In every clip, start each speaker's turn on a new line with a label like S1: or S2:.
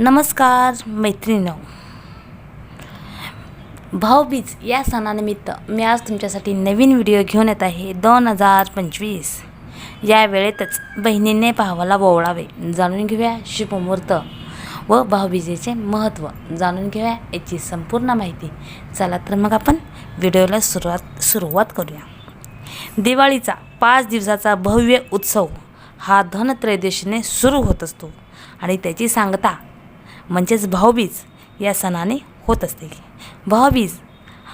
S1: नमस्कार मैत्रिणीनो. भाऊबीज या सणानिमित्त मी आज तुमच्यासाठी नवीन व्हिडिओ घेऊन येत आहे दोन हजार पंचवीस. या वेळेतच बहिणीने भावाला बोवळावे जाणून घेऊया शुभमुहूर्त व भाऊबीजेचे महत्त्व. जाणून घेऊया याची संपूर्ण माहिती. चला तर मग आपण व्हिडिओला सुरुवात सुरुवात करूया. दिवाळीचा पाच दिवसाचा भव्य उत्सव हा धनत्रयोदशीने सुरू होत असतो आणि त्याची सांगता म्हणजेच भाऊबीज या सणाने होत असते. भाऊबीज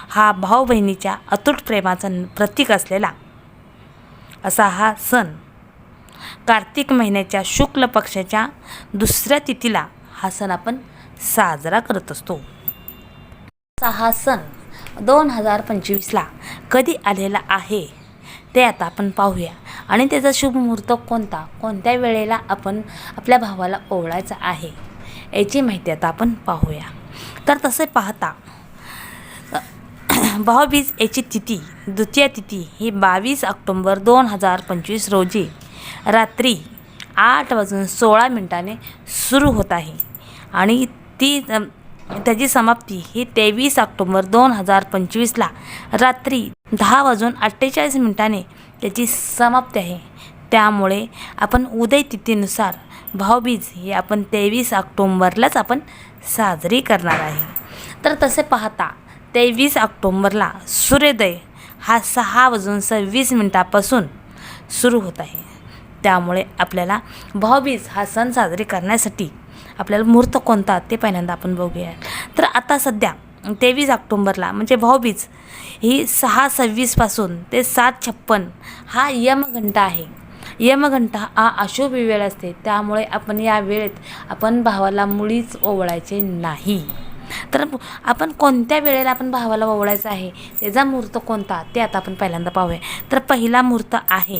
S1: हा भाऊ बहिणीच्या अतूट प्रेमाचं प्रतीक असलेला असा हा सण कार्तिक महिन्याच्या शुक्ल पक्षाच्या दुसऱ्या तिथीला हा सण आपण साजरा करत असतो. असा हा सण दोन हजार पंचवीसला कधी आलेला आहे ते आता आपण पाहूया. आणि त्याचा शुभ मुहूर्त कोणता? कोणत्या वेळेला आपण आपल्या भावाला ओवळायचा आहे? याची माहिती आता आपण पाहूया. तर तसे पाहता भाऊबीज याची तिथी द्वितीय तिथी ही बावीस ऑक्टोंबर दोन हजार पंचवीस रोजी रात्री आठ वाजून सोळा मिनिटाने सुरू होत आहे. आणि ती त्याची समाप्ती ही तेवीस ऑक्टोंबर दोन हजार पंचवीसला रात्री दहा वाजून अठ्ठेचाळीस मिनिटाने त्याची समाप्ती आहे. त्यामुळे आपण उदय तिथीनुसार भाऊबीज ही आपण तेवीस ऑक्टोंबरलाच आपण साजरी करणार आहे. तर तसे पाहता तेवीस ऑक्टोंबरला सूर्योदय हा सहा वाजून सव्वीस मिनटापासून सुरू होत आहे. त्यामुळे आपल्याला भाऊबीज हा सण साजरी करण्यासाठी आपल्याला मुहूर्त कोणता ते पहिल्यांदा आपण बघूया. तर आता सध्या तेवीस ऑक्टोंबरला म्हणजे भाऊबीज ही सहा सव्वीसपासून ते सात छप्पन हा यमघंटा आहे. यमघंटा हा अशुभ वेळ असते. त्यामुळे आपण या वेळेत आपण भावाला मुळीच ओवळायचे नाही. तर आपण कोणत्या वेळेला आपण भावाला ओवळायचं आहे? त्याचा मुहूर्त कोणता? ते आता आपण पहिल्यांदा पाहूया. तर पहिला मुहूर्त आहे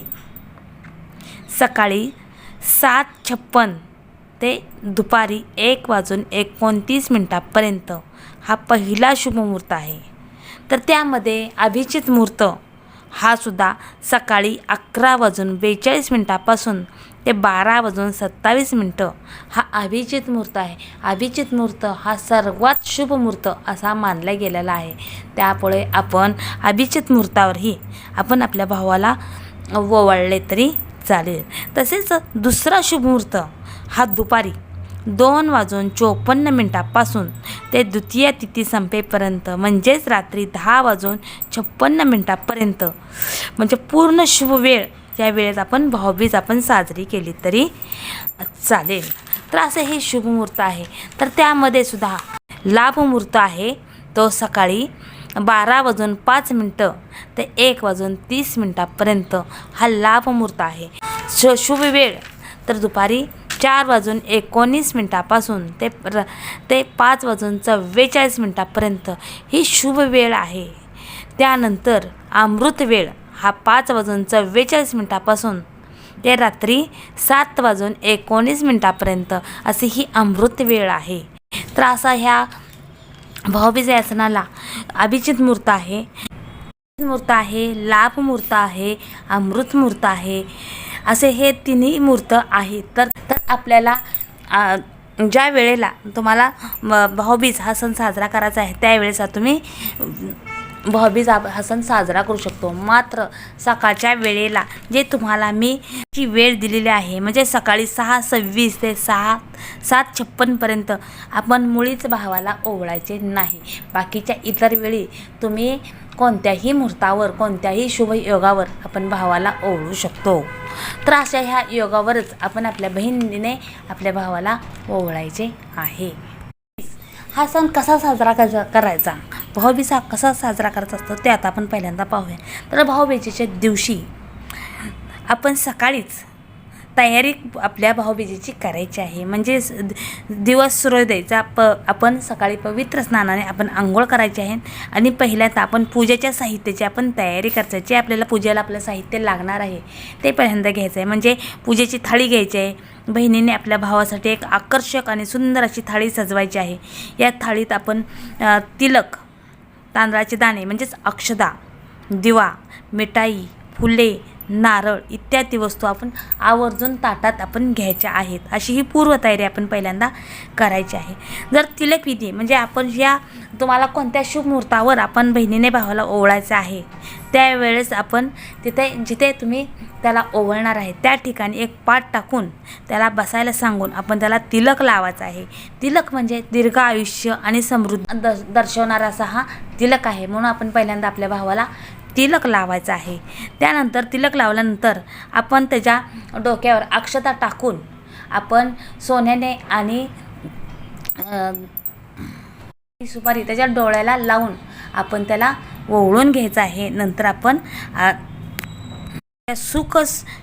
S1: सकाळी सात छप्पन ते दुपारी एक वाजून एकोणतीस मिनटापर्यंत हा पहिला शुभमुहूर्त आहे. तर त्यामध्ये अभिजित मुहूर्त हा सुद्धा सकाळी अकरा वाजून बेचाळीस मिनटापासून ते बारा वाजून सत्तावीस मिनटं हा अभिजित मुहूर्त आहे. अभिजित मुहूर्त हा सर्वात शुभ मुहूर्त असा मानला गेलेला आहे. त्यामुळे आपण अभिजित मुहूर्तावरही आपण आपल्या भावाला ओवाळले तरी चालेल. तसेच दुसरा शुभ मुहूर्त हा दुपारी दोन वाजून चोपन्न मिनटापासून. ते द्वितीय तिथी संपेपर्यंत म्हणजेच रात्री दहा वाजून छप्पन्न मिनटापर्यंत. म्हणजे पूर्ण शुभ वेळ या वेळेत आपण भाऊबीज आपण साजरी केली तरी चालेल. तर असं हे शुभमुहूर्त आहे. तर त्यामध्ये सुद्धा लाभमुहूर्त आहे. तो सकाळी बारा वाजून पाच मिनटं ते एक वाजून तीस मिनटापर्यंत हा लाभमुहूर्त आहे. श शुभ वेळ. तर दुपारी चार वाजून एकोणीस मिनटापासून ते र ते पाच वाजून चव्वेचाळीस मिनटापर्यंत ही शुभ वेळ आहे. त्यानंतर अमृत वेळ हा पाच वाजून चव्वेचाळीस मिनटापासून ते रात्री सात वाजून एकोणीस मिनटापर्यंत अशी ही अमृत वेळ आहे. तर असा ह्या भाऊबीज आसनाला अभिजित मूर्त आहे. मूर्त आहे लाभ मूर्त आहे अमृत मूर्त आहे असे हे तिन्ही मूर्त आहेत. तर आपल्याला ज्या वेळेला तुम्हाला भाऊबीज हा सण साजरा करायचा आहे त्यावेळेचा तुम्ही भाऊबीज हा हा सण साजरा करू शकतो. मात्र सकाळच्या वेळेला जे तुम्हाला मी ची वेळ दिलेली आहे म्हणजे सकाळी सहा सव्वीस ते सहा सात छप्पनपर्यंत आपण मुळीच भावाला ओवळायचे नाही. बाकीच्या इतर वेळी तुम्ही कोणत्याही मुहूर्तावर कोणत्याही शुभ योगावर आपण भावाला ओवळू शकतो. तर अशा ह्या योगावरच आपण आपल्या बहिणीने आपल्या भावाला ओवळायचे आहे. हा सण कसा साजरा करायचा? भाऊबीजा कसा साजरा करायचा असतो ते आता आपण पहिल्यांदा पाहूया. तर भाऊबीजेच्या दिवशी आपण सकाळीच तयारी आपल्या भाऊबीजेची करायची आहे. म्हणजे दिवस सूर्योदयचा प आपण सकाळी पवित्र स्नानाने आपण आंघोळ करायची आहे. आणि पहिल्यांदा आपण पूजेच्या साहित्याची आपण तयारी करायची जे आपल्याला पूजेला आपलं साहित्य लागणार आहे ते पहिल्यांदा घ्यायचं आहे. म्हणजे पूजेची थाळी घ्यायची आहे. बहिणीने आपल्या भावासाठी एक आकर्षक आणि सुंदर अशी थाळी सजवायची आहे. या थाळीत आपण तिलक तांदळाचे दाणे म्हणजेच अक्षदा दिवा मिठाई फुले नारळ इत्यादी वस्तू आपण आवर्जून ताटात आपण घ्यायच्या आहेत. अशी ही पूर्वतयारी आपण पहिल्यांदा करायची आहे. जर तिलक विधी म्हणजे आपण ज्या तुम्हाला कोणत्या शुभ मुहूर्तावर आपण बहिणीने भावाला ओवळायचं आहे त्यावेळेस आपण तिथे जिथे तुम्ही त्याला ओवळणार आहे त्या ठिकाणी एक पाट टाकून त्याला बसायला सांगून आपण त्याला तिलक लावायचा आहे. तिलक म्हणजे दीर्घ आयुष्य आणि समृद्ध द दर्शवणारा असा हा तिलक आहे म्हणून आपण पहिल्यांदा आपल्या भावाला तिलक लावायचं आहे. त्यानंतर तिलक लावल्यानंतर आपण त्याच्या डोक्यावर अक्षता टाकून आपण सोन्याने आणि सुपारी त्याच्या डोळ्याला लावून आपण त्याला ओवळून घ्यायचं आहे. नंतर आपण आ, सुख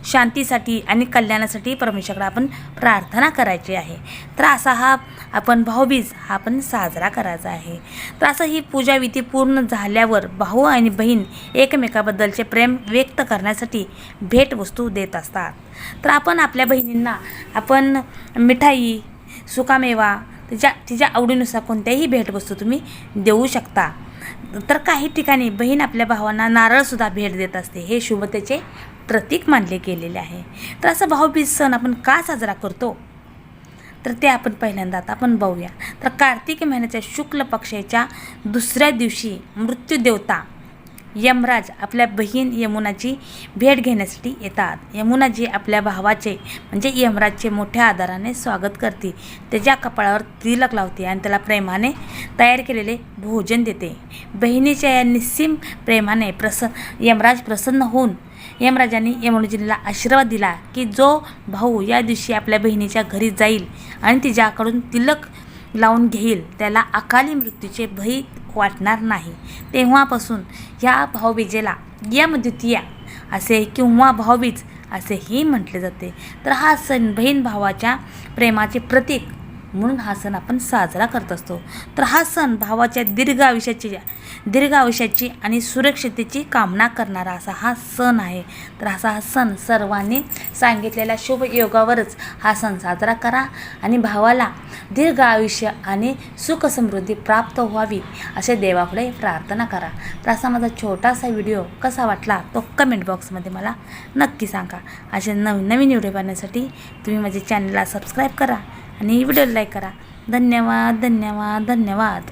S1: शांतीसाठी आणि कल्याणासाठी परमेश्वराकडे आपण प्रार्थना करायची आहे. तर असा हा आपण भाऊबीज हा आपण साजरा करायचा आहे. तर असं ही पूजाविधी पूर्ण झाल्यावर भाऊ आणि बहीण एकमेकाबद्दलचे प्रेम व्यक्त करण्यासाठी भेटवस्तू देत असतात. तर आपण आपल्या बहिणींना आपण मिठाई सुकामेवा तिच्या तिच्या आवडीनुसार कोणत्याही भेटवस्तू तुम्ही देऊ शकता. तर काही ठिकाणी बहीण आपल्या भावांना नारळसुद्धा भेट देत असते. हे शुभतेचे प्रतीक मानले गेलेले आहे. तर असं भाऊबीज सण आपण का साजरा करतो? तर ते आपण पहिल्यांदा आता आपण बघूया. तर कार्तिक महिन्याच्या शुक्ल पक्षाच्या दुसऱ्या दिवशी मृत्यूदेवता यमराज आपल्या बहीण यमुनाची भेट घेण्यासाठी येतात. यमुनाजी आपल्या भावाचे म्हणजे यमराजचे मोठ्या आदराने स्वागत करते. त्याच्या कपाळावर तिलक लावते आणि त्याला प्रेमाने तयार केलेले भोजन देते. बहिणीच्या या निस्सीम प्रेमाने प्रसन्न यमराज प्रसन्न होऊन यमराजांनी यमुनाजीला आशीर्वाद दिला की जो भाऊ या दिवशी आपल्या बहिणीच्या घरी जाईल आणि तिच्याकडून तिलक लावून घेईल त्याला अकाली मृत्यूचे भय वाटणार नाही. तेव्हापासून ह्या भाऊबीजेला यमद्वितीया असे किंवा भाऊबीज असेही म्हटले जाते. तर हा सण बहीण भावाच्या प्रेमाचे प्रतीक म्हणून हा सण आपण साजरा करत असतो. तर हा सण भावाच्या दीर्घ आयुष्याची दीर्घ आयुष्याची आणि सुरक्षितेची कामना करणारा असा हा सण आहे. तर असा हा सण सर्वांनी सांगितलेल्या शुभ योगावरच हा सण साजरा करा आणि भावाला दीर्घ आयुष्य आणि सुख समृद्धी प्राप्त व्हावी असे देवापुढे प्रार्थना करा. तर असा माझा छोटासा व्हिडिओ कसा वाटला तो कमेंट बॉक्समध्ये मला नक्की सांगा. असे नवीन नवीन व्हिडिओ पाहण्यासाठी तुम्ही माझे चॅनलला सबस्क्राईब करा. आणि व्हिडिओ लाईक करा. धन्यवाद धन्यवाद धन्यवाद.